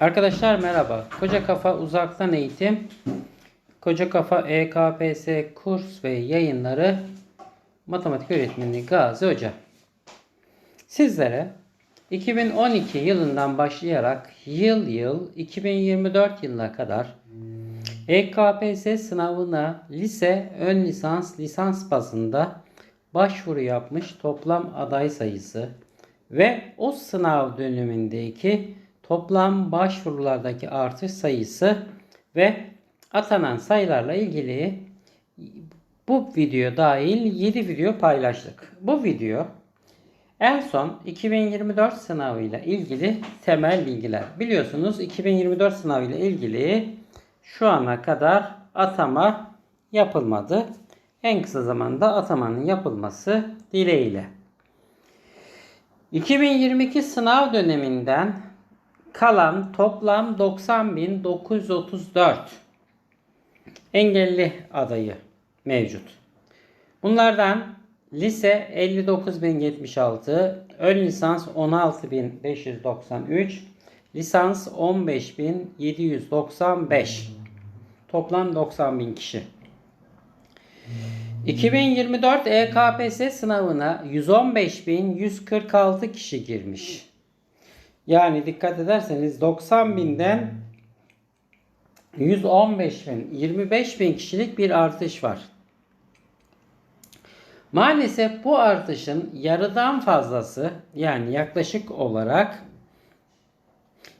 Arkadaşlar merhaba. Koca Kafa Uzaktan Eğitim, Koca Kafa EKPS kurs ve yayınları matematik öğretmeni Gazi Hoca. Sizlere 2012 yılından başlayarak yıl yıl 2024 yılına kadar EKPS sınavına lise, ön lisans, lisans bazında başvuru yapmış toplam aday sayısı ve o sınav dönemindeki toplam başvurulardaki artış sayısı ve atanan sayılarla ilgili bu video dahil 7 video paylaştık. Bu video en son 2024 sınavıyla ilgili temel bilgiler. Biliyorsunuz 2024 sınavıyla ilgili şu ana kadar atama yapılmadı. En kısa zamanda atamanın yapılması dileğiyle. 2022 sınav döneminden kalan toplam 90.934 engelli adayı mevcut. Bunlardan lise 59.076, ön lisans 16.593, lisans 15.795. Toplam 90.000 kişi. 2024 EKPS sınavına 115.146 kişi girmiş. Yani dikkat ederseniz 90 binden 115 bin, 25 bin kişilik bir artış var. Maalesef bu artışın yarıdan fazlası yani yaklaşık olarak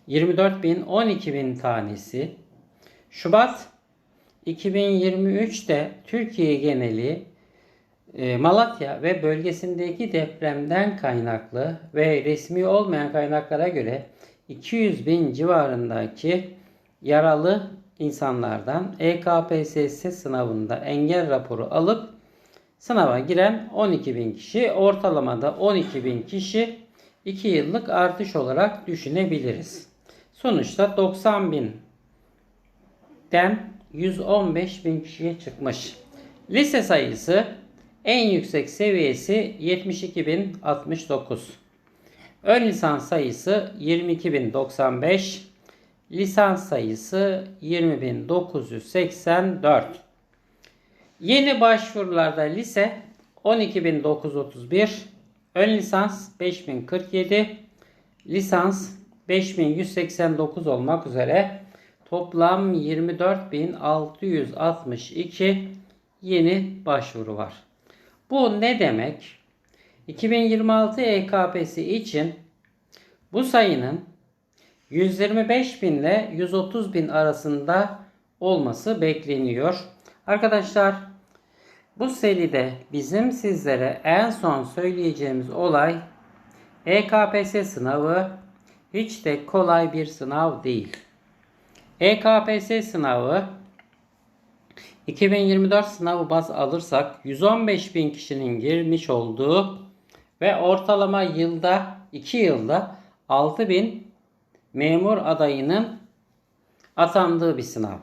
24 bin, 12 bin tanesi Şubat 2023'te Türkiye geneli Malatya ve bölgesindeki depremden kaynaklı ve resmi olmayan kaynaklara göre 200 bin civarındaki yaralı insanlardan EKPSS sınavında engel raporu alıp sınava giren 12 bin kişi ortalamada 12 bin kişi 2 yıllık artış olarak düşünebiliriz. Sonuçta 90 binden 115 bin kişiye çıkmış. Lise sayısı en yüksek seviyesi 72.069. Ön lisans sayısı 22.095. Lisans sayısı 20.984. Yeni başvurularda lise 12.931. Ön lisans 5047. Lisans 5189 olmak üzere toplam 24.662 yeni başvuru var. Bu ne demek? 2026 EKP'si için bu sayının 125 bin ile 130 bin arasında olması bekleniyor. Arkadaşlar bu seride bizim sizlere en son söyleyeceğimiz olay EKPS sınavı hiç de kolay bir sınav değil. EKPS sınavı 2024 sınavı baz alırsak 115 bin kişinin girmiş olduğu ve ortalama yılda 2 yılda 6 bin memur adayının atandığı bir sınav.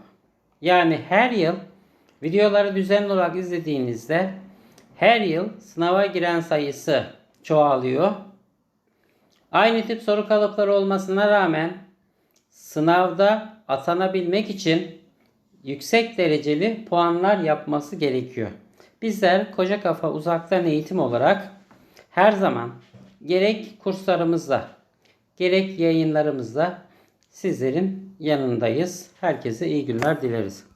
Yani her yıl videoları düzenli olarak izlediğinizde her yıl sınava giren sayısı çoğalıyor. Aynı tip soru kalıpları olmasına rağmen sınavda atanabilmek için yüksek dereceli puanlar yapması gerekiyor. Bizler Koca Kafa Uzaktan Eğitim olarak her zaman gerek kurslarımızda gerek yayınlarımızda sizlerin yanındayız. Herkese iyi günler dileriz.